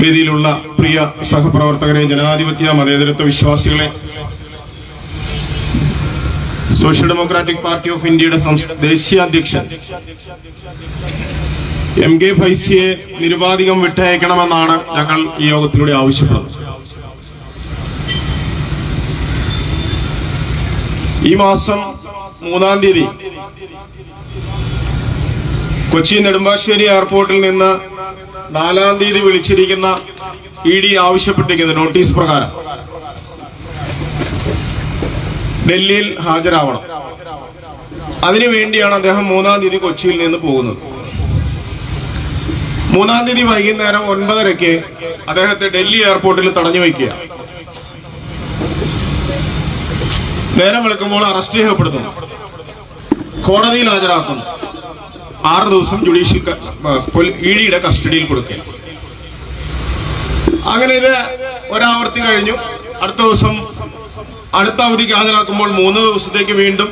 വേദിയിലുള്ള പ്രിയ സഹപ്രവർത്തകരെ ജനാധിപത്യ മതേതരത്വ വിശ്വാസികളെ സോഷ്യൽ ഡെമോക്രാറ്റിക് പാർട്ടി ഓഫ് ഇന്ത്യയുടെ ദേശീയ അധ്യക്ഷൻ എം കെ ഫൈസിയെ നിരുപാധികം വിട്ടയക്കണമെന്നാണ് ഞങ്ങൾ ഈ യോഗത്തിലൂടെ ആവശ്യപ്പെടുന്നത്. ഈ മാസം മൂന്നാം തീയതി കൊച്ചി നെടുമ്പാശ്ശേരി എയർപോർട്ടിൽ നിന്ന് നാലാം തീയതി വിളിച്ചിരിക്കുന്ന ഇ ഡി ആവശ്യപ്പെട്ടിരിക്കുന്ന നോട്ടീസ് പ്രകാരം. ഡൽഹിയിൽ ഹാജരാവണം. അതിനുവേണ്ടിയാണ് അദ്ദേഹം മൂന്നാം തീയതി കൊച്ചിയിൽ നിന്ന് പോകുന്നത്. മൂന്നാം തീയതി വൈകുന്നേരം ഒൻപതരയ്ക്ക് അദ്ദേഹത്തെ ഡൽഹി എയർപോർട്ടിൽ തടഞ്ഞു വയ്ക്കുക. നേരം വെളുക്കുമ്പോൾ അറസ്റ്റ് രേഖപ്പെടുത്തുന്നു കോടതിയിൽ ഹാജരാക്കുന്നു. ആറ് ദിവസം ജുഡീഷ്യൽ ഇഡിയുടെ കസ്റ്റഡിയിൽ കൊടുക്കുക. അങ്ങനെ ഇത് ഒരാവർത്തി കഴിഞ്ഞു. അടുത്ത ദിവസം അടുത്ത അവധിക്ക് ഹാജരാക്കുമ്പോൾ മൂന്ന് ദിവസത്തേക്ക് വീണ്ടും.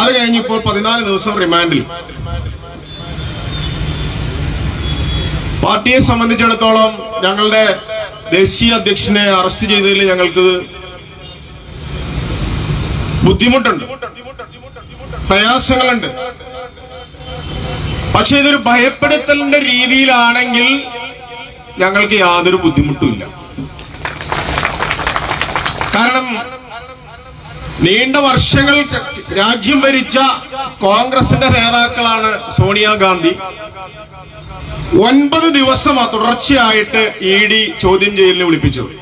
അത് കഴിഞ്ഞിപ്പോൾ പതിനാല് ദിവസം റിമാൻഡിൽ പാർട്ടിയെ സംബന്ധിച്ചിടത്തോളം ഞങ്ങളുടെ ദേശീയ അധ്യക്ഷനെ അറസ്റ്റ് ചെയ്തതിൽ ഞങ്ങൾക്ക് ബുദ്ധിമുട്ടുണ്ട്. പ്രയാസങ്ങളുണ്ട്. പക്ഷെ ഇതൊരു ഭയപ്പെടുത്തലിന്റെ രീതിയിലാണെങ്കിൽ ഞങ്ങൾക്ക് യാതൊരു ബുദ്ധിമുട്ടുമില്ല കാരണം നീണ്ട വർഷങ്ങൾ രാജ്യം ഭരിച്ച കോൺഗ്രസിന്റെ നേതാക്കളാണ് സോണിയാഗാന്ധി ഒൻപത് ദിവസം തുടർച്ചയായിട്ട് ഇ ഡി ചോദ്യം ചെയ്യലിന് വിളിപ്പിച്ചത്.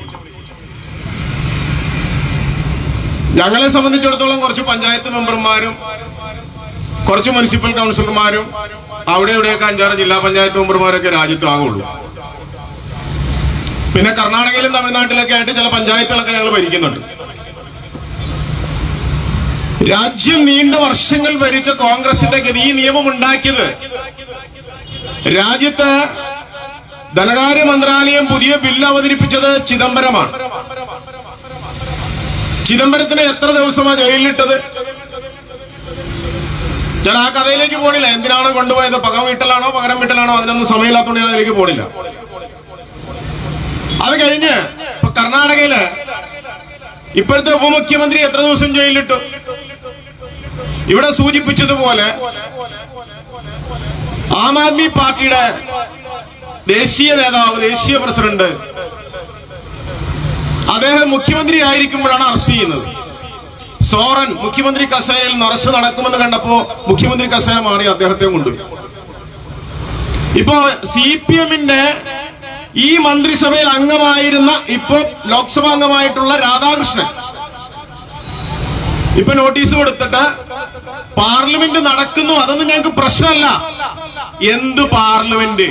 ഞങ്ങളെ സംബന്ധിച്ചിടത്തോളം കുറച്ച് പഞ്ചായത്ത് മെമ്പർമാരും കുറച്ച് മുനിസിപ്പൽ കൗൺസിലർമാരും അവിടെ ഇവിടെയൊക്കെ അഞ്ചാറ് ജില്ലാ പഞ്ചായത്ത് മെമ്പർമാരൊക്കെ രാജ്യത്ത് ആകുള്ളൂ. പിന്നെ കർണാടകയിലും തമിഴ്നാട്ടിലൊക്കെ ആയിട്ട് ചില പഞ്ചായത്തുകളൊക്കെ ഞങ്ങൾ ഭരിക്കുന്നുണ്ട്. രാജ്യം നീണ്ട വർഷങ്ങൾ ഭരിച്ച കോൺഗ്രസിന്റെ ഗതി ഈ നിയമം ഉണ്ടാക്കിയത് രാജ്യത്ത് ധനകാര്യ മന്ത്രാലയം പുതിയ ബില്ല് അവതരിപ്പിച്ചത് ചിദംബരമാണ്. ചിദംബരത്തിന് എത്ര ദിവസമാണ് ജയിലിലിട്ടത്? ഞാൻ ആ കഥയിലേക്ക് പോണില്ല. എന്തിനാണ് കൊണ്ടുപോയത്? പക വീട്ടലാണോ പകരം വീട്ടലാണോ? അതിനൊന്നും സമയമില്ലാത്തതുകൊണ്ട് ഞാൻ അതിലേക്ക് പോണില്ല. അത് കഴിഞ്ഞ് ഇപ്പൊ കർണാടകയിൽ ഇപ്പോഴത്തെ ഉപമുഖ്യമന്ത്രി എത്ര ദിവസം ജയിലിലിട്ടു? ഇവിടെ സൂചിപ്പിച്ചതുപോലെ ആം ആദ്മി പാർട്ടിയുടെ ദേശീയ നേതാവ് ദേശീയ പ്രസിഡന്റ് അദ്ദേഹം മുഖ്യമന്ത്രി ആയിരിക്കുമ്പോഴാണ് അറസ്റ്റ് ചെയ്യുന്നത്. സോറൻ മുഖ്യമന്ത്രി കസേരയിൽ നിറച്ചു നടക്കുമെന്ന് കണ്ടപ്പോ മുഖ്യമന്ത്രി കസേര മാറി അദ്ദേഹത്തെ കൊണ്ടുപോയി ഇപ്പോ സി പി എമ്മിന്റെ ഈ മന്ത്രിസഭയിൽ അംഗമായിരുന്ന ഇപ്പോ ലോക്സഭാ അംഗമായിട്ടുള്ള രാധാകൃഷ്ണൻ. ഇപ്പൊ നോട്ടീസ് കൊടുത്തിട്ട് പാർലമെന്റ് നടക്കുന്നു അതൊന്നും ഞങ്ങൾക്ക് പ്രശ്നമല്ല. എന്ത് പാർലമെന്റ്?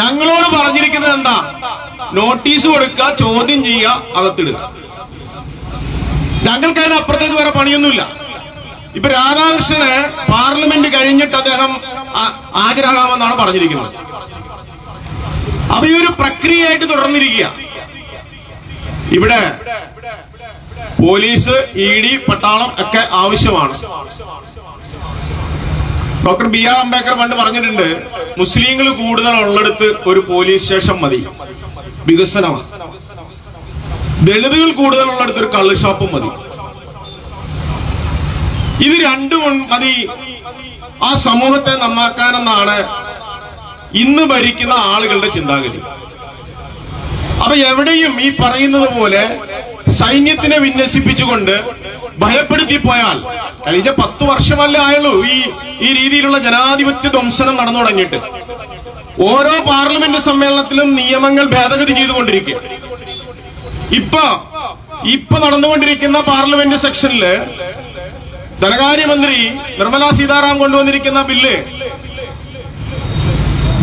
ഞങ്ങളോട് പറഞ്ഞിരിക്കുന്നത് എന്താ? നോട്ടീസ് കൊടുക്കുക ചോദ്യം ചെയ്യുക അകത്തിടുക. ഞങ്ങൾക്ക് അതിന് അപ്പുറത്തേക്ക് വേറെ പണിയൊന്നുമില്ല. ഇപ്പൊ രാധാകൃഷ്ണന് പാർലമെന്റ് കഴിഞ്ഞിട്ട് അദ്ദേഹം ആഗ്രഹമാണെന്നാണ് പറഞ്ഞിരിക്കുന്നത്. അപ്പൊ ഈ ഒരു പ്രക്രിയയായിട്ട് തുടർന്നിരിക്കുക. ഇവിടെ പോലീസ് ഇ ഡി പട്ടാളം ഒക്കെ ആവശ്യമാണ്. ഡോക്ടർ ബി ആർ അംബേദ്കർ പണ്ട് പറഞ്ഞിട്ടുണ്ട് മുസ്ലിങ്ങൾ കൂടുതൽ ഉള്ളെടുത്ത് ഒരു പോലീസ് സ്റ്റേഷൻ മതി. വികസനമാണ്. ദളിതുകൾ കൂടുതലുള്ള അടുത്തൊരു കള്ള് ഷാപ്പും മതി. ഇത് രണ്ടും മതി. ആ സമൂഹത്തെ നന്നാക്കാനെന്നാണ് ഇന്ന് ഭരിക്കുന്ന ആളുകളുടെ ചിന്താഗതി. അപ്പൊ എവിടെയും ഈ പറയുന്നത് പോലെ സൈന്യത്തിനെ വിന്യസിപ്പിച്ചുകൊണ്ട് ഭയപ്പെടുത്തി പോയാൽ കഴിഞ്ഞ പത്ത് വർഷമല്ലേ ആയുള്ളൂ ഈ ഈ രീതിയിലുള്ള ജനാധിപത്യ ധ്വംസനം നടന്നു തുടങ്ങിയിട്ട് ഓരോ പാർലമെന്റ് സമ്മേളനത്തിലും നിയമങ്ങൾ ഭേദഗതി ചെയ്തുകൊണ്ടിരിക്കുക. ഇപ്പൊ ഇപ്പൊ നടന്നുകൊണ്ടിരിക്കുന്ന പാർലമെന്റ് സെക്ഷനിൽ ധനകാര്യമന്ത്രി നിർമ്മലാ സീതാറാം കൊണ്ടുവന്നിരിക്കുന്ന ബില്ല്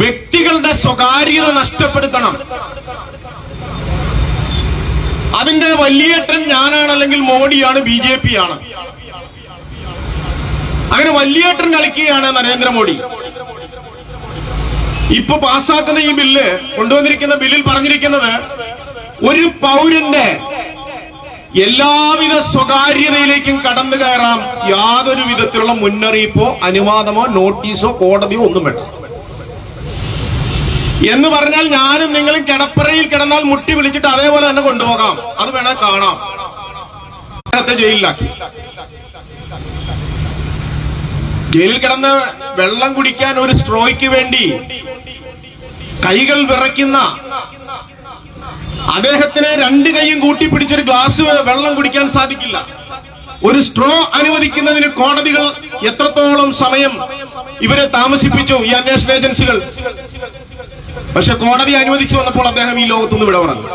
വ്യക്തികളുടെ സ്വകാര്യത നഷ്ടപ്പെടുത്തണം. അതിന്റെ വലിയേട്ടൻ ഞാനാണ് അല്ലെങ്കിൽ മോഡിയാണ് ബി ജെ പി ആണ് അങ്ങനെ വലിയേട്ടൻ കളിക്കുകയാണ് നരേന്ദ്രമോദി. ഇപ്പൊ പാസ്സാക്കുന്ന ഈ ബില്ല് കൊണ്ടുവന്നിരിക്കുന്ന ബില്ലിൽ പറഞ്ഞിരിക്കുന്നത് ഒരു പൗരന്റെ എല്ലാവിധ സ്വകാര്യതയിലേക്കും കടന്നു കയറാം യാതൊരു വിധത്തിലുള്ള മുന്നറിയിപ്പോ അനുവാദമോ നോട്ടീസോ കോടതിയോ ഒന്നും വേണ്ട. എന്ന് പറഞ്ഞാൽ ഞാനും നിങ്ങളും കിടപ്പറയിൽ കിടന്നാൽ മുട്ടി വിളിച്ചിട്ട് അതേപോലെ തന്നെ കൊണ്ടുപോകാം. അത് വേണേ കാണാം. അദ്ദേഹത്തെ ജയിലിലാക്കി. ജയിലിൽ കിടന്ന് വെള്ളം കുടിക്കാൻ ഒരു സ്ട്രോയ്ക്ക് വേണ്ടി കൈകൾ വിറയ്ക്കുന്ന അദ്ദേഹത്തിന് രണ്ട് കൈയും കൂട്ടിപ്പിടിച്ചൊരു ഗ്ലാസ് വെള്ളം കുടിക്കാൻ സാധിക്കില്ല. ഒരു സ്ട്രോ അനുവദിക്കുന്നതിന് കോടതികൾ എത്രത്തോളം സമയം ഇവരെ താമസിപ്പിച്ചു ഈ അന്വേഷണ ഏജൻസികൾ? പക്ഷെ കോടതി അനുവദിച്ചു വന്നപ്പോൾ അദ്ദേഹം ഈ ലോകത്തുനിന്ന് വിട പറഞ്ഞു.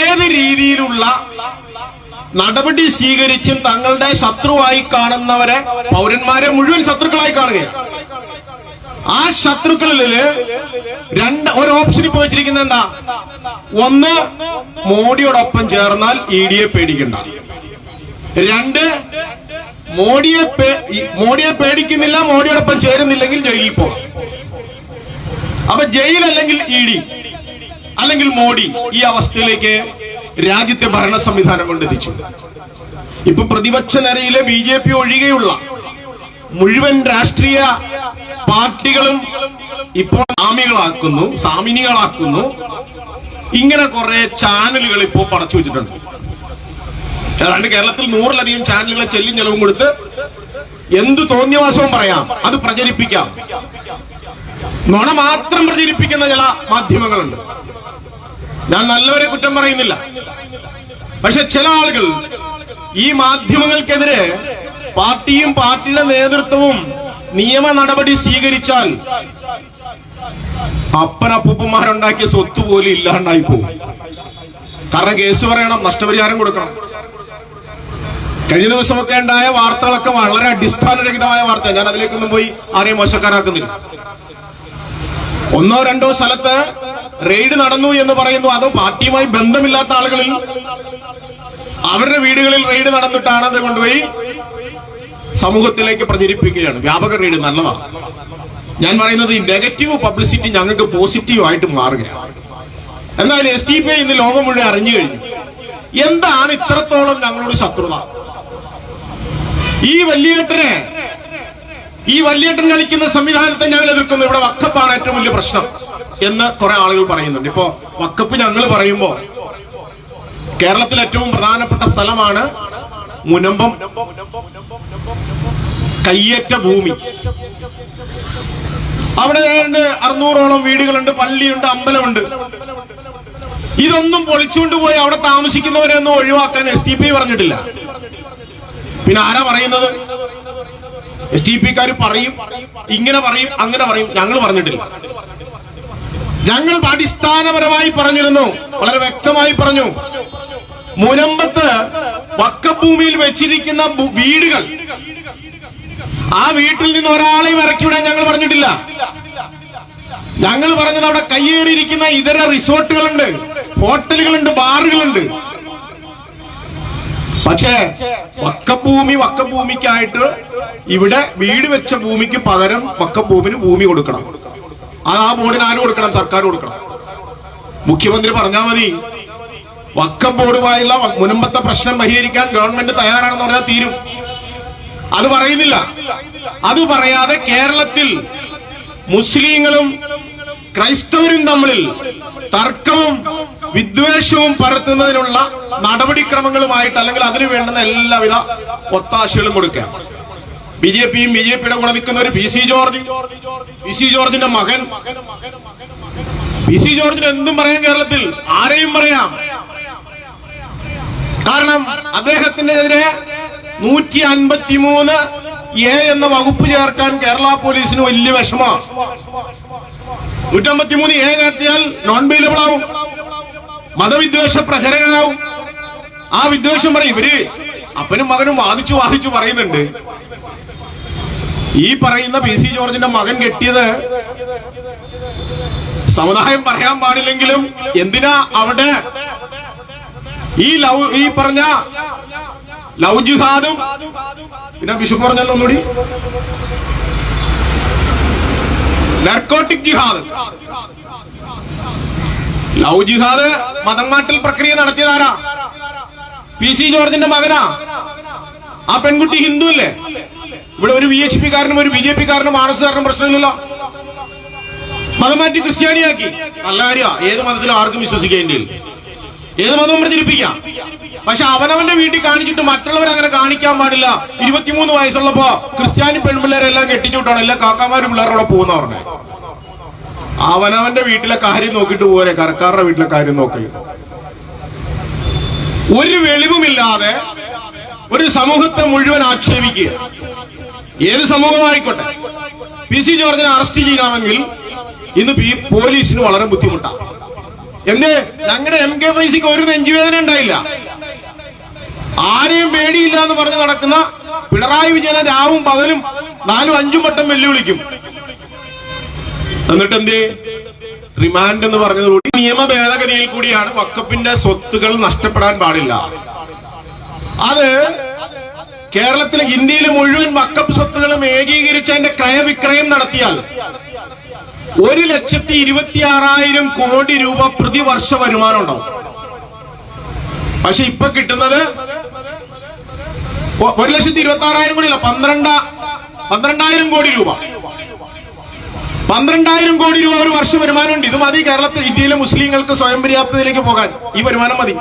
ഏത് രീതിയിലുള്ള നടപടി സ്വീകരിച്ചും തങ്ങളുടെ ശത്രുവായി കാണുന്നവരെ പൗരന്മാരെ മുഴുവൻ ശത്രുക്കളായി കാണുകയാണ്. ആ ശത്രുക്കളിൽ രണ്ട് ഒരു ഓപ്ഷൻ ഇപ്പൊ വെച്ചിരിക്കുന്നത് എന്താ? ഒന്ന് മോഡിയോടൊപ്പം ചേർന്നാൽ ഇ ഡിയെ പേടിക്കണ്ട. രണ്ട് മോഡിയെ മോഡിയെ പേടിക്കുന്നില്ല മോഡിയോടൊപ്പം ചേരുന്നില്ലെങ്കിൽ ജയിലിൽ പോകാം അപ്പൊ ജയിൽ അല്ലെങ്കിൽ ഇ ഡി അല്ലെങ്കിൽ മോഡി ഈ അവസ്ഥയിലേക്ക് രാജ്യത്തെ ഭരണ സംവിധാനം കൊണ്ടെത്തിച്ചു. ഇപ്പൊ പ്രതിപക്ഷ നിരയിലെ ബി ജെ പി ഒഴികെയുള്ള മുഴുവൻ രാഷ്ട്രീയ പാർട്ടികളും ഇപ്പോൾ സാമികളാക്കുന്നു സാമിനികളാക്കുന്നു. ഇങ്ങനെ കുറെ ചാനലുകൾ ഇപ്പോൾ പടച്ചു വെച്ചിട്ടുണ്ട്. ഏതാണ്ട് കേരളത്തിൽ നൂറിലധികം ചാനലുകളെ ചെല്ലും ചെലവും കൊടുത്ത് എന്ത് തോന്നിയവാസവും പറയാം അത് പ്രചരിപ്പിക്കാം. നുണ മാത്രം പ്രചരിപ്പിക്കുന്ന ചില മാധ്യമങ്ങളുണ്ട്. ഞാൻ നല്ലവരെ കുറ്റം പറയുന്നില്ല. പക്ഷെ ചില ആളുകൾ ഈ മാധ്യമങ്ങൾക്കെതിരെ പാർട്ടിയും പാർട്ടിയുടെ നേതൃത്വവും നിയമ നടപടി സ്വീകരിച്ചാൽ അപ്പനപ്പൂപ്പന്മാരുണ്ടാക്കിയ സ്വത്ത് പോലും ഇല്ലാണ്ടായി പോകും. കാരണം കേസ് പറയണം നഷ്ടപരിഹാരം കൊടുക്കണം. കഴിഞ്ഞ ദിവസമൊക്കെ ഉണ്ടായ വാർത്തകളൊക്കെ വളരെ അടിസ്ഥാനരഹിതമായ വാർത്ത. ഞാൻ അതിലേക്കൊന്നും പോയി ആരെയും മോശക്കാരാക്കുന്നില്ല. ഒന്നോ രണ്ടോ സ്ഥലത്ത് റെയ്ഡ് നടന്നു എന്ന് പറയുന്നു. അത് പാർട്ടിയുമായി ബന്ധമില്ലാത്ത ആളുകളിൽ. അവരുടെ വീടുകളിൽ റെയ്ഡ് നടന്നിട്ടാണ് അത് കൊണ്ടുപോയി. സമൂഹത്തിലേക്ക് പ്രചരിപ്പിക്കുകയാണ്. വ്യാപക റീഡ് നല്ലതാണ്. ഞാൻ പറയുന്നത് ഈ നെഗറ്റീവ് പബ്ലിസിറ്റി ഞങ്ങൾക്ക് പോസിറ്റീവ് ആയിട്ട് മാറുകയാണ്. എന്നാൽ എസ് ടി പി ഇന്ന് ലോകം മുഴുവൻ അറിഞ്ഞു കഴിഞ്ഞു. എന്താണ് ഇത്രത്തോളം ഞങ്ങളുടെ ശത്രുത? ഈ വല്യേട്ടനെ ഈ വല്യേട്ടൻ കളിക്കുന്ന സംവിധാനത്തെ ഞങ്ങൾ എതിർക്കുന്നു. ഇവിടെ വക്കപ്പാണ് ഏറ്റവും വലിയ പ്രശ്നം എന്ന് കുറെ ആളുകൾ പറയുന്നുണ്ട്. ഇപ്പോ വക്കപ്പ് ഞങ്ങൾ പറയുമ്പോ കേരളത്തിൽ ഏറ്റവും പ്രധാനപ്പെട്ട സ്ഥലമാണ് മുനമ്പം. കയ്യേറ്റ ഭൂമി. അവിടെ ഏതാണ്ട് അറുന്നൂറോളം വീടുകളുണ്ട് പള്ളിയുണ്ട് അമ്പലമുണ്ട്. ഇതൊന്നും പൊളിച്ചുകൊണ്ട് പോയി അവിടെ താമസിക്കുന്നവരെയൊന്നും ഒഴിവാക്കാൻ എസ് ടി പി പറഞ്ഞിട്ടില്ല. പിന്നെ ആരാ പറയുന്നത്? എസ് ടി പിക്കാർ പറയും ഇങ്ങനെ പറയും അങ്ങനെ പറയും. ഞങ്ങൾ പറഞ്ഞിട്ടില്ല. ഞങ്ങൾ അടിസ്ഥാനപരമായി പറഞ്ഞിരുന്നു. വളരെ വ്യക്തമായി പറഞ്ഞു. മുനമ്പത്ത് വക്കഭൂമിയിൽ വെച്ചിരിക്കുന്ന വീടുകൾ. ആ വീട്ടിൽ നിന്ന് ഒരാളെയും ഇറക്കിവിടാൻ ഞങ്ങൾ പറഞ്ഞിട്ടില്ല. ഞങ്ങൾ പറഞ്ഞത് അവിടെ കയ്യേറിയിരിക്കുന്ന ഇതര റിസോർട്ടുകളുണ്ട് ഹോട്ടലുകളുണ്ട് ബാറുകളുണ്ട്. പക്ഷേ വക്കഭൂമി വക്കഭൂമിക്കായിട്ട് ഇവിടെ വീട് വെച്ച ഭൂമിക്ക് പകരം വക്കഭൂമിന് ഭൂമി കൊടുക്കണം. അത് ആ ബോർഡിന് ആര് കൊടുക്കണം? സർക്കാർ കൊടുക്കണം. മുഖ്യമന്ത്രി പറഞ്ഞാൽ മതി. വക്കം ബോർഡുമായുള്ള മുനമ്പത്തെ പ്രശ്നം പരിഹരിക്കാൻ ഗവൺമെന്റ് തയ്യാറാണെന്ന് പറഞ്ഞാൽ തീരും. അത് പറയുന്നില്ല. അത് പറയാതെ കേരളത്തിൽ മുസ്ലിങ്ങളും ക്രൈസ്തവരും തമ്മിൽ തർക്കവും വിദ്വേഷവും പരത്തുന്നതിനുള്ള നടപടിക്രമങ്ങളുമായിട്ട് അല്ലെങ്കിൽ അതിനു വേണ്ടുന്ന എല്ലാവിധ ഒത്താശകളും കൊടുക്കുക ബി ജെ പിയും ബി ജെ പിയുടെ കൂടെ നിൽക്കുന്ന ഒരു P C George. P C ജോർജിന്റെ മകൻ. പി സി ജോർജിന് എന്തും പറയാം കേരളത്തിൽ ആരെയും പറയാം. കാരണം അദ്ദേഹത്തിനെതിരെ നൂറ്റി അൻപത്തിമൂന്ന് എ എന്ന വകുപ്പ് ചേർക്കാൻ കേരള പോലീസിന് വലിയ വിഷമമാണ് നൂറ്റമ്പത്തിമൂന്ന് എ കാട്ടിയാൽ നോൺ ബെയിലബിൾ ആവും. മതവിദ്വേഷ പ്രചരകനാവും ആ വിദ്വേഷം പറയും ഇവർ അപ്പനും മകനും വാദിച്ചു വാദിച്ചു പറയുന്നുണ്ട്. ഈ പറയുന്ന പി സി ജോർജിന്റെ മകൻ കെട്ടിയത് സമുദായം പറയാൻ പാടില്ലെങ്കിലും എന്തിനാ അവിടെ ഈ ലവ് ഈ പറഞ്ഞ ലവ് പിന്നെ വിഷു പറഞ്ഞല്ലോ ഒന്നുകൂടി. നർക്കോട്ടിക് ജിഹാദ്. ലവ് ജിഹാദ് മതം മാറ്റൽ പ്രക്രിയ നടത്തിയതാരാ? പി സി ജോർജിന്റെ മകനാ? ആ പെൺകുട്ടി ഹിന്ദു അല്ലേ? ഇവിടെ ഒരു വി എച്ച് പി കാരനും ഒരു ബി ജെ പി കാരനും ആർ എസ് കാരനും പ്രശ്നമില്ലല്ലോ. മതം മാറ്റി ക്രിസ്ത്യാനിയാക്കി. നല്ല കാര്യമാ. ഏത് മതത്തിലും ആർക്കും വിശ്വസിക്കേണ്ടി ഏത് മതവും പ്രചരിപ്പിക്കാം. പക്ഷെ അവനവന്റെ വീട്ടിൽ കാണിച്ചിട്ട് മറ്റുള്ളവർ അങ്ങനെ കാണിക്കാൻ പാടില്ല. ഇരുപത്തിമൂന്ന് വയസ്സുള്ളപ്പോ ക്രിസ്ത്യാനി പെൺപിള്ളേരെല്ലാം കെട്ടിച്ചുവിട്ടാണ്. എല്ലാ കാക്കാമാരും പിള്ളേരോടെ പോകുന്ന പറഞ്ഞത് അവനവന്റെ വീട്ടിലെ കാര്യം നോക്കിട്ട് പോരെ. കറക്കാരുടെ വീട്ടിലെ കാര്യം നോക്കി. ഒരു വെളിവുമില്ലാതെ ഒരു സമൂഹത്തെ മുഴുവൻ ആക്ഷേപിക്കുക. ഏത് സമൂഹമായിക്കോട്ടെ? പി സി ജോർജിനെ അറസ്റ്റ് ചെയ്യണമെങ്കിൽ ഇന്ന് പോലീസിന് വളരെ ബുദ്ധിമുട്ടാണ്. എന്തേ? ഞങ്ങളുടെ എം കെ വൈ സിക്ക് ഒരു നെഞ്ചുവേദന ഉണ്ടായില്ല. ആരെയും പേടിയില്ല എന്ന് പറഞ്ഞ് നടക്കുന്ന പിണറായി വിജയനെ രാവും പകലും നാലും അഞ്ചും വട്ടം വെല്ലുവിളിക്കും. എന്നിട്ട് എന്ത്? റിമാൻഡ് എന്ന് പറഞ്ഞതോടുകൂടി നിയമ ഭേദഗതിയിൽ കൂടിയാണ് വക്കപ്പിന്റെ സ്വത്തുകൾ നഷ്ടപ്പെടാൻ പാടില്ല. അത് കേരളത്തിലെ ഇന്ത്യയിലെ മുഴുവൻ വക്കപ്പ് സ്വത്തുകളും ഏകീകരിച്ച് അതിന്റെ ക്രയവിക്രയം നടത്തിയാൽ ഒരു ലക്ഷത്തി ഇരുപത്തി ആറായിരം കോടി രൂപ പ്രതിവർഷ വരുമാനം ഉണ്ടാവും. പക്ഷെ ഇപ്പൊ കിട്ടുന്നത് ഒരു ലക്ഷത്തി ഇരുപത്തി ആറായിരം കോടി അല്ല പന്ത്രണ്ട പന്ത്രണ്ടായിരം കോടി രൂപ. പന്ത്രണ്ടായിരം കോടി രൂപ ഒരു വർഷം വരുമാനമുണ്ട്. ഇത് മതി കേരളത്തിൽ ഇന്ത്യയിലെ മുസ്ലിങ്ങൾക്ക് സ്വയം പര്യാപ്തതയിലേക്ക് പോകാൻ. ഈ വരുമാനം മതി.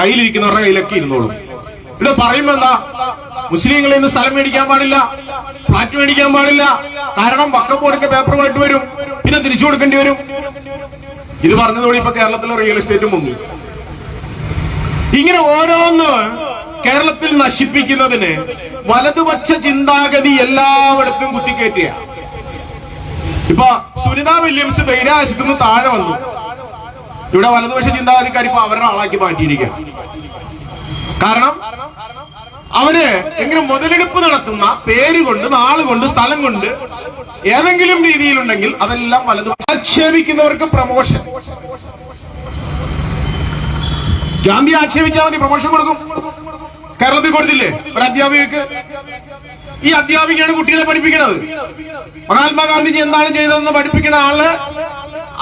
കയ്യിലിരിക്കുന്നവരുടെ കയ്യിലൊക്കെ ഇരുന്നോളും. ഇവിടെ പറയുമ്പോ എന്താ? മുസ്ലിങ്ങൾ ഇന്ന് സ്ഥലം മേടിക്കാൻ പാടില്ല ഫ്ലാറ്റ് മേടിക്കാൻ പാടില്ല. കാരണം വക്കപ്പോടിന്റെ പേപ്പറുമായിട്ട് വരും പിന്നെ തിരിച്ചു കൊടുക്കേണ്ടി വരും. ഇത് പറഞ്ഞതോടെ ഇപ്പൊ കേരളത്തിലെ റിയൽ എസ്റ്റേറ്റ് മുങ്ങി. ഇങ്ങനെ ഓരോന്ന് കേരളത്തിൽ നശിപ്പിക്കുന്നതിന് വലതുപക്ഷ ചിന്താഗതി എല്ലായിടത്തും കുത്തിക്കയറ്റിയ ഇപ്പൊ സുനിത വില്യംസ് ബഹിരാകാശത്ത് നിന്ന് താഴെ വന്നു. ഇവിടെ വലതുപക്ഷ ചിന്താഗതിക്കാർ ഇപ്പൊ അവരുടെ ആളാക്കി മാറ്റിയിരിക്കുക കാരണം അവർ എങ്ങനെ മുതലെടുപ്പ് നടത്തുന്ന പേര് കൊണ്ട് നാൾ കൊണ്ട് സ്ഥലം കൊണ്ട് ഏതെങ്കിലും രീതിയിലുണ്ടെങ്കിൽ അതെല്ലാം വലതുപക്ഷ ആക്ഷേപിക്കുന്നവർക്ക് പ്രമോഷൻ ഗാന്ധി ആക്ഷേപിച്ചാൽ മതി പ്രമോഷൻ കൊടുക്കും. കേരളത്തിൽ കൊടുത്തില്ലേ? ഒരു അധ്യാപികക്ക്. ഈ അധ്യാപികയാണ് കുട്ടികളെ പഠിപ്പിക്കുന്നത് മഹാത്മാഗാന്ധിജി എന്താണ് ചെയ്തതെന്ന് പഠിപ്പിക്കുന്ന ആൾ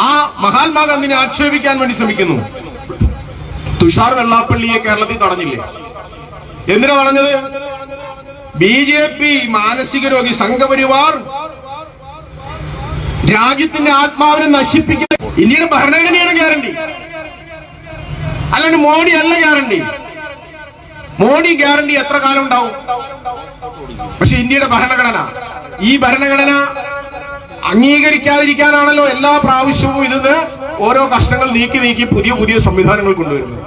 ആ മഹാത്മാഗാന്ധിനെ ആക്ഷേപിക്കാൻ വേണ്ടി ശ്രമിക്കുന്നു. തുഷാർ വെള്ളാപ്പള്ളിയെ കേരളത്തിൽ തടഞ്ഞില്ലേ? എന്തിനാ പറഞ്ഞത്? ബി ജെ പി മാനസിക രോഗി സംഘപരിവാർ രാജ്യത്തിന്റെ ആത്മാവിനെ നശിപ്പിക്കുന്ന ഇന്ത്യയുടെ ഭരണഘടനയാണ് ഗ്യാരണ്ടി. അല്ലാണ്ട് മോഡി അല്ല ഗ്യാരണ്ടി. മോഡി ഗ്യാരണ്ടി എത്ര കാലം ഉണ്ടാവും? പക്ഷെ ഇന്ത്യയുടെ ഭരണഘടന ഈ ഭരണഘടന അംഗീകരിക്കാതിരിക്കാനാണല്ലോ എല്ലാ പ്രാവശ്യവും ഇതിന്ന് ഓരോ കഷ്ണങ്ങൾ നീക്കി നീക്കി പുതിയ പുതിയ സംവിധാനങ്ങൾ കൊണ്ടുവരുന്നത്.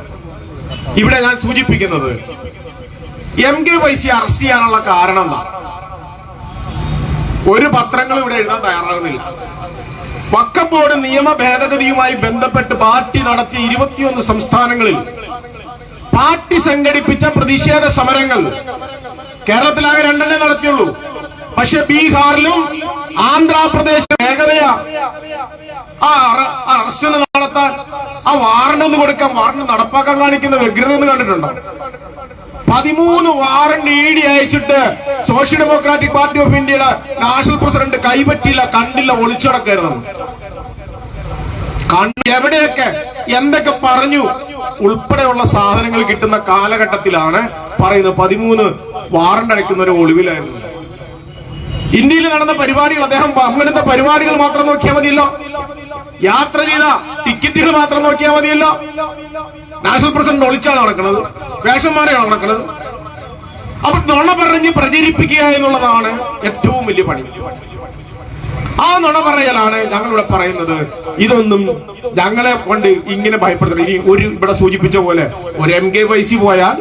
ഇവിടെ ഞാൻ സൂചിപ്പിക്കുന്നത് എം കെ വൈസി അറസ്റ്റ് ചെയ്യാനുള്ള കാരണം എന്താ? ഒരു പത്രങ്ങൾ ഇവിടെ എഴുതാൻ തയ്യാറാകുന്നില്ല. വക്കം ബോർഡ് നിയമ ഭേദഗതിയുമായി ബന്ധപ്പെട്ട് പാർട്ടി നടത്തിയ ഇരുപത്തിയൊന്ന് സംസ്ഥാനങ്ങളിൽ പാർട്ടി സംഘടിപ്പിച്ച പ്രതിഷേധ സമരങ്ങൾ കേരളത്തിലാകെ രണ്ടെണ്ണേ നടത്തിയുള്ളൂ. പക്ഷെ ബീഹാറിലും ആന്ധ്രാപ്രദേശ് വേഗതയാ ആ അറസ്റ്റ് നടത്താൻ ആ വാറണ്ട് ഒന്ന് കൊടുക്കാൻ വാറണ്ട് നടപ്പാക്കാൻ കാണിക്കുന്ന വ്യഗ്രത എന്ന് കണ്ടിട്ടുണ്ടോ? പതിമൂന്ന് വാറന്റ് ഇ ഡി അയച്ചിട്ട് സോഷ്യൽ ഡെമോക്രാറ്റിക് പാർട്ടി ഓഫ് ഇന്ത്യയുടെ നാഷണൽ പ്രസിഡന്റ് കൈപറ്റില്ല കണ്ടില്ല ഒളിച്ചടക്കരുത്. എവിടെയൊക്കെ എന്തൊക്കെ പറഞ്ഞു ഉൾപ്പെടെയുള്ള സാധനങ്ങൾ കിട്ടുന്ന കാലഘട്ടത്തിലാണ് പറയുന്നത് പതിമൂന്ന് വാറണ്ട് അടയ്ക്കുന്ന ഒരു ഒളിവിലായിരുന്നു. ഇന്ത്യയിൽ നടന്ന പരിപാടികൾ അദ്ദേഹം അങ്ങനത്തെ പരിപാടികൾ മാത്രം നോക്കിയാൽ മതിയല്ലോ. യാത്ര ചെയ്ത ടിക്കറ്റുകൾ മാത്രം നോക്കിയാൽ മതിയല്ലോ. നാഷണൽ പ്രസിഡന്റ് ഒളിച്ചാണ് നടക്കുന്നത്. വേഷന്മാരെയാണ് നടക്കുന്നത്. അപ്പൊ നുണ പറഞ്ഞ് പ്രചരിപ്പിക്കുക എന്നുള്ളതാണ് ഏറ്റവും വലിയ പണി. ആ നുണ പറയലാണ് ഞങ്ങളിവിടെ പറയുന്നത് ഇതൊന്നും ഞങ്ങളെ കൊണ്ട് ഇങ്ങനെ ഭയപ്പെടുത്തണം ഇനി ഒരു ഇവിടെ സൂചിപ്പിച്ച പോലെ ഒരു എം കെ വൈസി പോയാൽ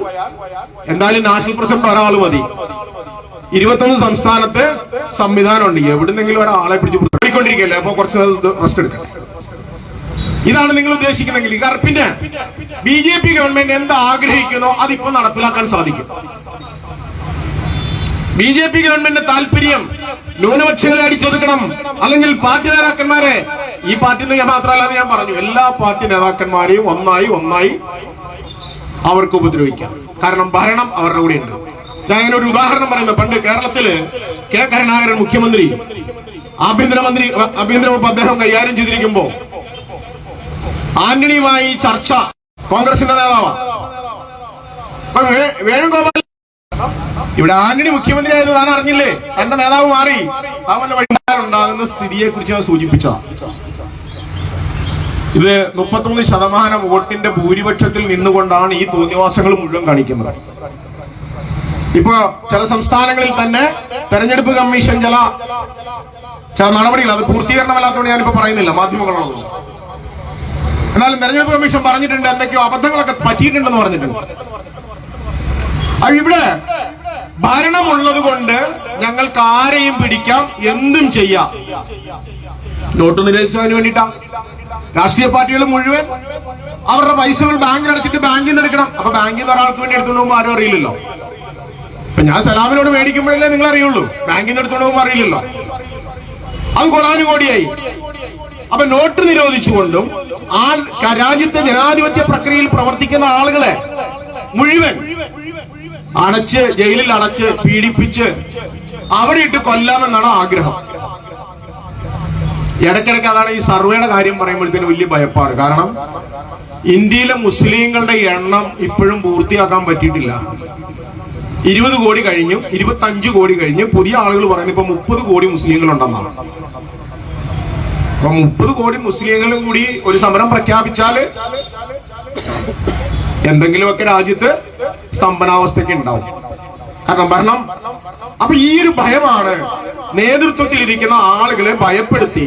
എന്തായാലും നാഷണൽ പ്രസിഡന്റ് ഒരാൾ മതി. ഇരുപത്തൊന്ന് സംസ്ഥാനത്ത് സംവിധാനമുണ്ട്. എവിടുന്നെങ്കിലും ഒരാളെ പിടിച്ച് പോയിക്കൊണ്ടിരിക്കല്ലേ അപ്പൊ കുറച്ച് റെസ്റ്റ് എടുക്കണം ഇതാണ് നിങ്ങൾ ഉദ്ദേശിക്കുന്നെങ്കിൽ കാരണം പിന്നെ ബി ജെ പി ഗവൺമെന്റ് എന്ത് ആഗ്രഹിക്കുന്നോ അതിപ്പോ നടപ്പിലാക്കാൻ സാധിക്കും. ബി ജെ പി ഗവൺമെന്റിന്റെ താല്പര്യം ന്യൂനപക്ഷങ്ങളെ അടിച്ചൊതുക്കണം അല്ലെങ്കിൽ പാർട്ടി നേതാക്കന്മാരെ. ഈ പാർട്ടി ഞാൻ മാത്രമല്ല ഞാൻ പറഞ്ഞു എല്ലാ പാർട്ടി നേതാക്കന്മാരെയും ഒന്നായി ഒന്നായി അവർക്ക് ഉപദ്രവിക്കാം. കാരണം ഭരണം അവരുടെ കൂടെ ഉണ്ട് ഞാൻ ഇങ്ങനെ ഒരു ഉദാഹരണം പറയുന്നത് പണ്ട് കേരളത്തിൽ കെ കരുണാകരൻ മുഖ്യമന്ത്രി ആഭ്യന്തരമന്ത്രി ആഭ്യന്തര അദ്ദേഹം കൈകാര്യം ചെയ്തിരിക്കുമ്പോ ആന്റണിയുമായി ചർച്ച. കോൺഗ്രസിന്റെ നേതാവാണ് വേണുഗോപാൽ ഇവിടെ ആന്റണി മുഖ്യമന്ത്രിയായത് താൻ അറിഞ്ഞില്ലേ? തന്റെ നേതാവ് മാറി. അവന്റെ വഴിണ്ടാകുന്ന സ്ഥിതിയെ കുറിച്ച് ഞാൻ സൂചിപ്പിച്ചതാണ് ഇത് മുപ്പത്തൊന്ന് ശതമാനം വോട്ടിന്റെ ഭൂരിപക്ഷത്തിൽ നിന്നുകൊണ്ടാണ് ഈ തോന്നിവാസങ്ങൾ മുഴുവൻ കാണിക്കുന്നത്. ഇപ്പോ ചില സംസ്ഥാനങ്ങളിൽ തന്നെ തെരഞ്ഞെടുപ്പ് കമ്മീഷൻ ചില ചില നടപടികൾ അത് പൂർത്തീകരണമല്ലാത്തതുകൊണ്ട് ഞാനിപ്പോ പറയുന്നില്ല മാധ്യമങ്ങളുള്ളത് എന്നാലും തെരഞ്ഞെടുപ്പ് കമ്മീഷൻ പറഞ്ഞിട്ടുണ്ട് എന്തൊക്കെയോ അബദ്ധങ്ങളൊക്കെ പറ്റിയിട്ടുണ്ടെന്ന് പറഞ്ഞിട്ടുണ്ട്. ഇവിടെ ഭരണമുള്ളത് കൊണ്ട് ഞങ്ങൾക്ക് ആരെയും പിടിക്കാം എന്തും ചെയ്യാം. നോട്ട് നിരോധിച്ചതിന് വേണ്ടിയിട്ടാ. രാഷ്ട്രീയ പാർട്ടികൾ മുഴുവൻ അവരുടെ പൈസകൾ ബാങ്കിൽ അടച്ചിട്ട് ബാങ്കിൽ നിന്ന് എടുക്കണം. അപ്പൊ ബാങ്കിൽ നിന്ന് ഒരാൾക്ക് വേണ്ടി എടുത്തുകൊണ്ട് പോകുമ്പോൾ ആരും അറിയില്ലല്ലോ. ഇപ്പൊ ഞാൻ സലാമിനോട് മേടിക്കുമ്പോഴല്ലേ നിങ്ങൾ അറിയുള്ളൂ. ബാങ്കിൽ നിന്ന് എടുത്തുകൊണ്ട് പോകുമ്പോൾ അറിയില്ലല്ലോ. അത് കോടിയായി. അപ്പൊ നോട്ട് നിരോധിച്ചുകൊണ്ടും ആ രാജ്യത്തെ ജനാധിപത്യ പ്രക്രിയയിൽ പ്രവർത്തിക്കുന്ന ആളുകളെ മുഴുവൻ അടച്ച് ജയിലിൽ അടച്ച് പീഡിപ്പിച്ച് അവിടെ ഇട്ട് കൊല്ലാമെന്നാണ് ആഗ്രഹം. ഇടയ്ക്കിടയ്ക്ക് അതാണ് ഈ സർവേയുടെ കാര്യം പറയുമ്പോഴത്തേന് വലിയ ഭയപ്പാട്. കാരണം ഇന്ത്യയിലെ മുസ്ലിങ്ങളുടെ എണ്ണം ഇപ്പോഴും പൂർത്തിയാക്കാൻ പറ്റിയിട്ടില്ല. ഇരുപത് കോടി കഴിഞ്ഞു ഇരുപത്തി അഞ്ച് കോടി കഴിഞ്ഞു. പുതിയ ആളുകൾ പറയുന്നത് ഇപ്പൊ മുപ്പത് കോടി മുസ്ലിങ്ങൾ ഉണ്ടെന്നാണ് അപ്പൊ മുപ്പത് കോടി മുസ്ലിങ്ങളും കൂടി ഒരു സമരം പ്രഖ്യാപിച്ചാൽ എന്തെങ്കിലുമൊക്കെ രാജ്യത്ത് സ്തംഭനാവസ്ഥയ്ക്ക് ഉണ്ടാവും. കാരണം ഭരണം. അപ്പൊ ഈ ഒരു ഭയമാണ് നേതൃത്വത്തിൽ ഇരിക്കുന്ന ആളുകളെ ഭയപ്പെടുത്തി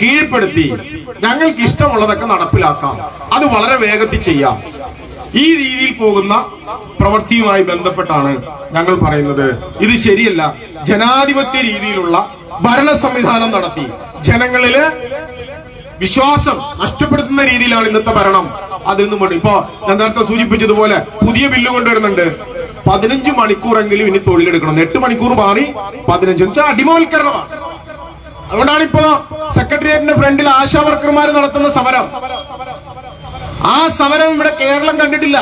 കീഴ്പ്പെടുത്തി ഞങ്ങൾക്ക് ഇഷ്ടമുള്ളതൊക്കെ നടപ്പിലാക്കാം. അത് വളരെ വേഗത്തിൽ ചെയ്യാം. ഈ രീതിയിൽ പോകുന്ന പ്രവൃത്തിയുമായി ബന്ധപ്പെട്ടാണ് ഞങ്ങൾ പറയുന്നത്. ഇത് ശരിയല്ല. ജനാധിപത്യ രീതിയിലുള്ള ഭരണ സംവിധാനം നടത്തി. ജനങ്ങളിൽ വിശ്വാസം നഷ്ടപ്പെടുത്തുന്ന രീതിയിലാണ് ഇന്നത്തെ ഭരണം. അതിൽ നിന്നും ഇപ്പോ ഞാൻ നേരത്തെ സൂചിപ്പിച്ചതുപോലെ പുതിയ ബില്ല് കൊണ്ടുവരുന്നുണ്ട്. പതിനഞ്ച് മണിക്കൂറെങ്കിലും ഇനി തൊഴിലെടുക്കണം. എട്ട് മണിക്കൂർ മാറി പതിനഞ്ച്. വെച്ചാൽ അടിമവൽക്കരണമാണ്. അതുകൊണ്ടാണ് ഇപ്പൊ സെക്രട്ടേറിയറ്റിന്റെ ഫ്രണ്ടിൽ ആശാ വർക്കർമാർ നടത്തുന്ന സമരം. ആ സമരം ഇവിടെ കേരളം കണ്ടിട്ടില്ല.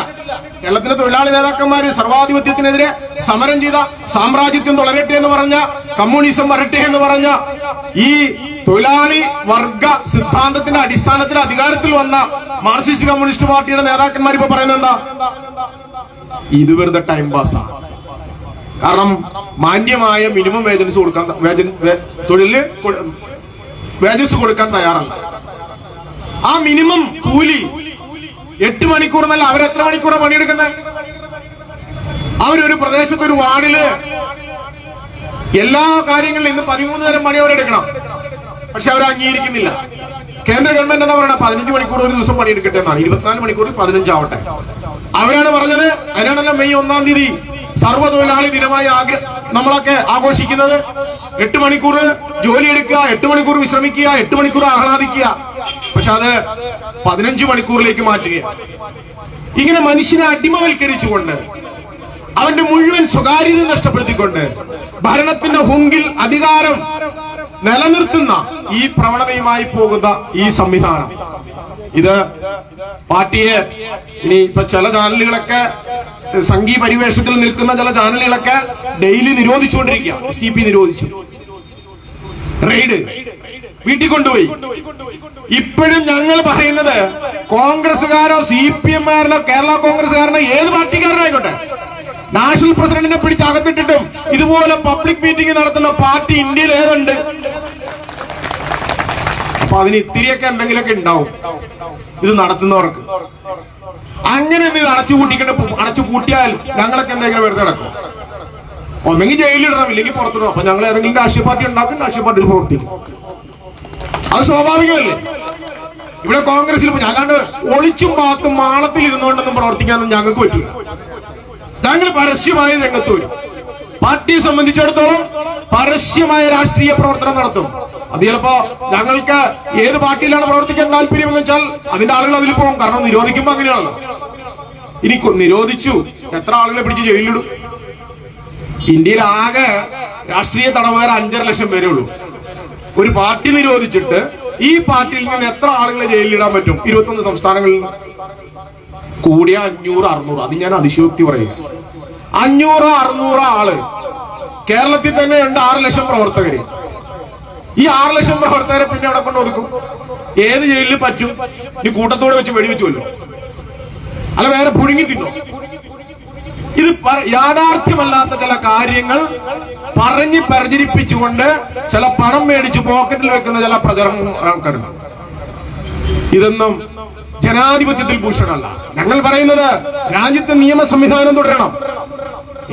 കേരളത്തിലെ തൊഴിലാളി നേതാക്കന്മാര് സർവാധിപത്യത്തിനെതിരെ സമരം ചെയ്ത സാമ്രാജ്യത്വം തുടരട്ടെ എന്ന് പറഞ്ഞ കമ്മ്യൂണിസം വരട്ടെ എന്ന് പറഞ്ഞ ഈ തൊഴിലാളി വർഗ സിദ്ധാന്തത്തിന്റെ അടിസ്ഥാനത്തിൽ അധികാരത്തിൽ വന്ന മാർക്സിസ്റ്റ് കമ്മ്യൂണിസ്റ്റ് പാർട്ടിയുടെ നേതാക്കന്മാർ ഇപ്പൊ പറയുന്നത് എന്താ? ഇത് വെറുതെ ടൈം പാസ്സാണ് കാരണം മാന്യമായ മിനിമം വേജൻസ് കൊടുക്കാൻ തൊഴിൽ വേജസ് കൊടുക്കാൻ തയ്യാറല്ല. ആ മിനിമം കൂലി എട്ട് മണിക്കൂർ എന്നല്ല അവരെത്ര മണിക്കൂറാണ് പണിയെടുക്കുന്നത് അവരൊരു പ്രദേശത്ത് ഒരു വാർഡിൽ എല്ലാ കാര്യങ്ങളിലും ഇന്ന് പതിമൂന്ന് തരം പണി അവരെടുക്കണം. പക്ഷെ അവർ അംഗീകരിക്കുന്നില്ല. കേന്ദ്ര ഗവൺമെന്റ് എന്താ പറയണ? പതിനഞ്ച് മണിക്കൂർ ഒരു ദിവസം പണിയെടുക്കട്ടെ എന്നാണ്. ഇരുപത്തിനാല് മണിക്കൂറിൽ പതിനഞ്ചാവട്ടെ അവരാണ് പറഞ്ഞത് അതിനാണല്ലോ മെയ് ഒന്നാം തീയതി സർവ തൊഴിലാളി ദിനമായി നമ്മളൊക്കെ ആഘോഷിക്കുന്നത്. എട്ട് മണിക്കൂർ ജോലിയെടുക്കുക എട്ട് മണിക്കൂർ വിശ്രമിക്കുക എട്ട് മണിക്കൂർ ആഹ്ലാദിക്കുക. പക്ഷെ അത് പതിനഞ്ചു മണിക്കൂറിലേക്ക് മാറ്റുക ഇങ്ങനെ മനുഷ്യനെ അടിമവൽക്കരിച്ചുകൊണ്ട് അവന്റെ മുഴുവൻ സ്വകാര്യത നഷ്ടപ്പെടുത്തിക്കൊണ്ട് ഭരണത്തിന്റെ ഹുങ്കിൽ അധികാരം നിലനിർത്തുന്ന ഈ പ്രവണതയുമായി പോകുന്ന ഈ സംവിധാനം. ഇത് പാർട്ടിയെ ഇനി ഇപ്പൊ ചില ചാനലുകളൊക്കെ സംഘീ പരിവേഷത്തിൽ നിൽക്കുന്ന ചില ചാനലുകളൊക്കെ ഡെയിലി നിരോധിച്ചുകൊണ്ടിരിക്കുക എസ് ടി പി നിരോധിച്ചു. റെയ്ഡ്. വീട്ടിൽ കൊണ്ടുപോയി ഇപ്പോഴും ഞങ്ങൾ പറയുന്നത് കോൺഗ്രസുകാരോ സി പി എംമാരനോ കേരള കോൺഗ്രസുകാരനോ ഏത് പാർട്ടിക്കാരനായിക്കോട്ടെ? നാഷണൽ പ്രസിഡന്റിനെ പിടിച്ച് അകത്തിട്ടിട്ടും ഇതുപോലെ പബ്ലിക് മീറ്റിംഗ് നടത്തുന്ന പാർട്ടി ഇന്ത്യയിൽ ഏതുണ്ട്? അപ്പൊ അതിന് ഇത്തിരിയൊക്കെ എന്തെങ്കിലുമൊക്കെ ഉണ്ടാവും. ഇത് നടത്തുന്നവർക്ക്. അങ്ങനെ ഇത് അടച്ചു കൂട്ടിക്കൊണ്ട് അടച്ചു കൂട്ടിയാൽ ഞങ്ങളൊക്കെ എന്തെങ്കിലും വെറുതെ നടക്കും. ഒന്നെങ്കിൽ ജയിലിടണം ഇല്ലെങ്കിൽ പുറത്തിടണം. അപ്പൊ ഞങ്ങൾ ഏതെങ്കിലും രാഷ്ട്രീയ പാർട്ടി ഉണ്ടാക്കും രാഷ്ട്രീയ പാർട്ടിയിൽ പ്രവർത്തിക്കും. അത് സ്വാഭാവികമല്ലേ? ഇവിടെ കോൺഗ്രസിൽ അല്ലാണ്ട് ഒളിച്ചും പാത്തും മാളത്തിൽ ഇരുന്നുകൊണ്ടൊന്നും പ്രവർത്തിക്കാനൊന്നും ഞങ്ങൾക്ക് പറ്റില്ല. ഞങ്ങൾ പരസ്യമായ രംഗത്ത് വരും. പാർട്ടിയെ സംബന്ധിച്ചിടത്തോളം പരസ്യമായ രാഷ്ട്രീയ പ്രവർത്തനം നടത്തും. അത് ചിലപ്പോ ഞങ്ങൾക്ക് ഏത് പാർട്ടിയിലാണ് പ്രവർത്തിക്കാൻ താല്പര്യം എന്ന് വെച്ചാൽ അതിന്റെ ആളുകൾ അതിൽ പോകും. കാരണം നിരോധിക്കുമ്പോ അങ്ങനെയാണല്ലോ. ഇനി നിരോധിച്ചു. എത്ര ആളുകളെ പിടിച്ച് ജയിലിലിടും? ഇന്ത്യയിൽ ആകെ രാഷ്ട്രീയ തടവുകാർ അഞ്ചര ലക്ഷം പേരേ ഉള്ളൂ. ഒരു പാർട്ടി നിരോധിച്ചിട്ട് ഈ പാർട്ടിയിൽ നിന്ന് എത്ര ആളുകളെ ജയിലിലിടാൻ പറ്റും? ഇരുപത്തൊന്ന് സംസ്ഥാനങ്ങളിൽ കൂടിയ അഞ്ഞൂറ് അറുന്നൂറ്. അത് ഞാൻ അതിശയോക്തി പറയുക. അഞ്ഞൂറ് അറുന്നൂറ് ആൾ. കേരളത്തിൽ തന്നെ ഉണ്ട് ആറ് ലക്ഷം പ്രവർത്തകര്. ഈ ആറ് ലക്ഷം പ്രവർത്തകരെ പിന്നെ അവിടെ കൊണ്ട് ഒതുക്കും? ഏത് ജയിലിൽ പറ്റും? ഈ കൂട്ടത്തോടെ വെച്ച് വെടിവെച്ചുമല്ലോ അല്ല വേറെ പുഴുങ്ങി തിന്നോ? ഇത് യാഥാർത്ഥ്യമല്ലാത്ത ചില കാര്യങ്ങൾ പറഞ്ഞ് പ്രചരിപ്പിച്ചുകൊണ്ട് ചില പണം മേടിച്ച് പോക്കറ്റിൽ വെക്കുന്ന ചില പ്രചരണക്കാരുണ്ട് ഇതൊന്നും ജനാധിപത്യത്തിൽ ഭൂഷണമല്ല. ഞങ്ങൾ പറയുന്നത് രാജ്യത്തെ നിയമ സംവിധാനം തുടരണം.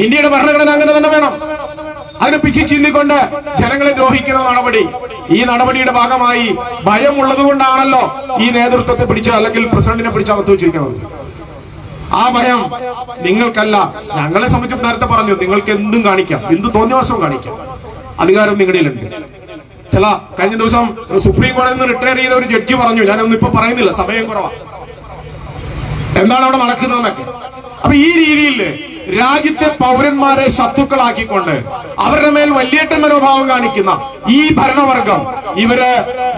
ഇന്ത്യയുടെ ഭരണഘടന അങ്ങനെ തന്നെ വേണം. അതിനെ പിച്ചി ചിന്തിക്കൊണ്ട് ജനങ്ങളെ ദ്രോഹിക്കുന്ന നടപടി. ഈ നടപടിയുടെ ഭാഗമായി ഭയമുള്ളത് കൊണ്ടാണല്ലോ ഈ നേതൃത്വത്തെ പിടിച്ച അല്ലെങ്കിൽ പ്രസിഡന്റിനെ പിടിച്ച് അകത്ത് വെച്ചിരിക്കുന്നത്. ആ ഭയം നിങ്ങൾക്കല്ല. ഞങ്ങളെ സംബന്ധിച്ച് നേരത്തെ പറഞ്ഞു നിങ്ങൾക്ക് എന്തും കാണിക്കാം. എന്ത് തോന്നിയവാസവും കാണിക്കാം. അധികാരം നിങ്ങളുടെയിലുണ്ട് ചില കഴിഞ്ഞ ദിവസം സുപ്രീം കോടതിയിൽ നിന്ന് റിട്ടയർ ചെയ്ത ഒരു ജഡ്ജി പറഞ്ഞു ഞാനൊന്നും ഇപ്പൊ പറയുന്നില്ല സമയം കുറവാ. എന്താണ് അവിടെ നടക്കുന്നതെന്നൊക്കെ. അപ്പൊ ഈ രീതിയിൽ രാജ്യത്തെ പൗരന്മാരെ ശത്രുക്കളാക്കിക്കൊണ്ട് അവരുടെ മേൽ വലിയേറ്റ മനോഭാവം കാണിക്കുന്ന ഈ ഭരണവർഗം ഇവർ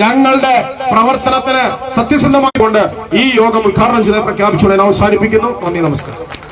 ഞങ്ങളുടെ പ്രവർത്തനത്തിന് സത്യസന്ധമായിക്കൊണ്ട് ഈ യോഗം ഉദ്ഘാടനം ചെയ്ത് പ്രഖ്യാപിച്ചുകൊണ്ട് അവസാനിപ്പിക്കുന്നു. നന്ദി നമസ്കാരം.